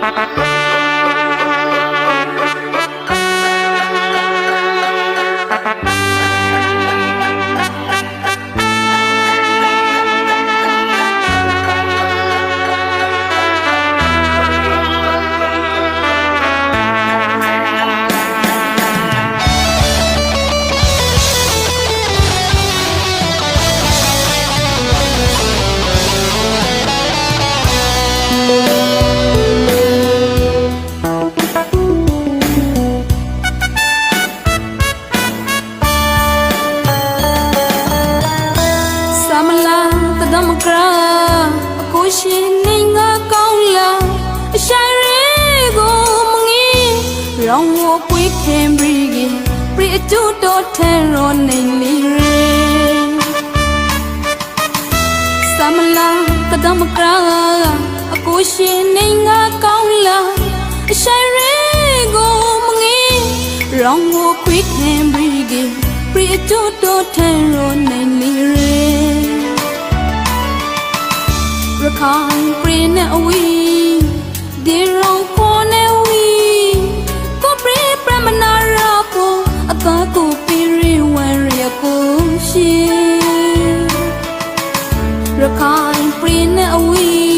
Música ရောင်ဝပွေးခင်ဘရီကပရိအတူတော်ထဲရောနေလီရေသမလာကဒမကရာအကိုရှင်နေငါကောင်းလာအရှိုင်ရဲကိုမငေးရောင်ဝပွေးခင်ဘရီကပရိအတူတော်ထဲရောနေလီရေရခိုင်ပြည်နဲ့အဝီ ကိုပြရိဝရရကိုရှင်ရခိုင်ပြည်နဲ့အဝီ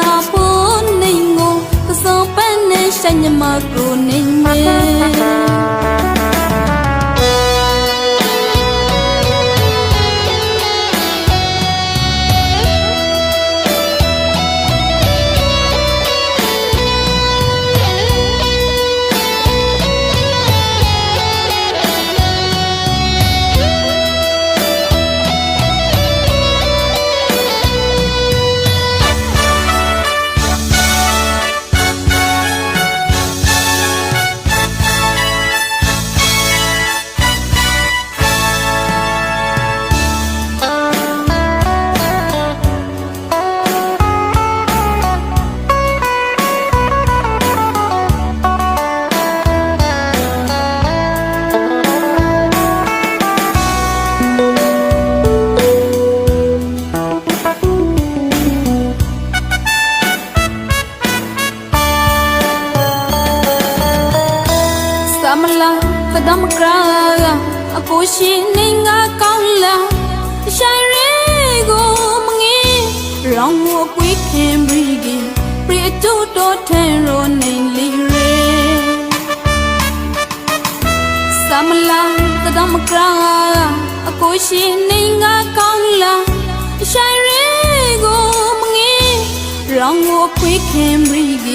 pan ne shanyama ko ninge သ အကိုရှင်နေငါကောင်းလာရှိုင်ရဲကိုမငေးရောင်မကွေးခင်ဘရီကပရိတူတော်ထဲရောနေလီရဲသမလာကဒမကရာအကိုရှင်နေငါကောင်းလာရှိုင်ရဲကိုမငေးရောင်မကွေးခင်ဘရီက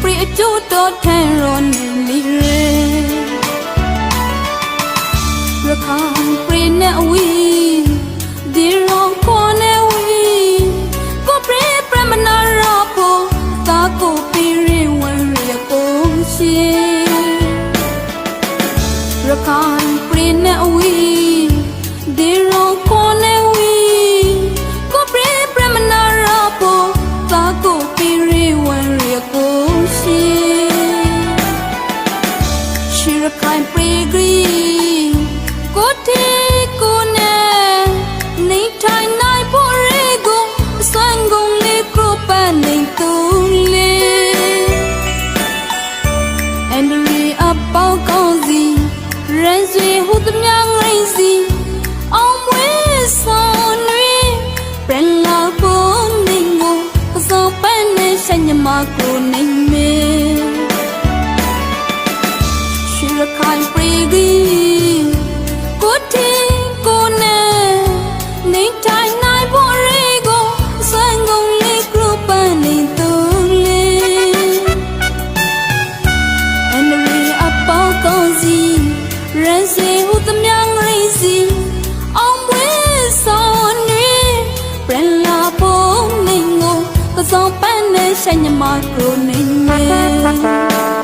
ပရိတူတော်ထဲရောနေလီရဲ ပြည်နဲ့အဝီဒီရော renzi who the myang crazy on we so nui bren la po ningo so pan ne shanyama ko nime ရှိရခိုင်ပြည်ကြီး pan ne shanyama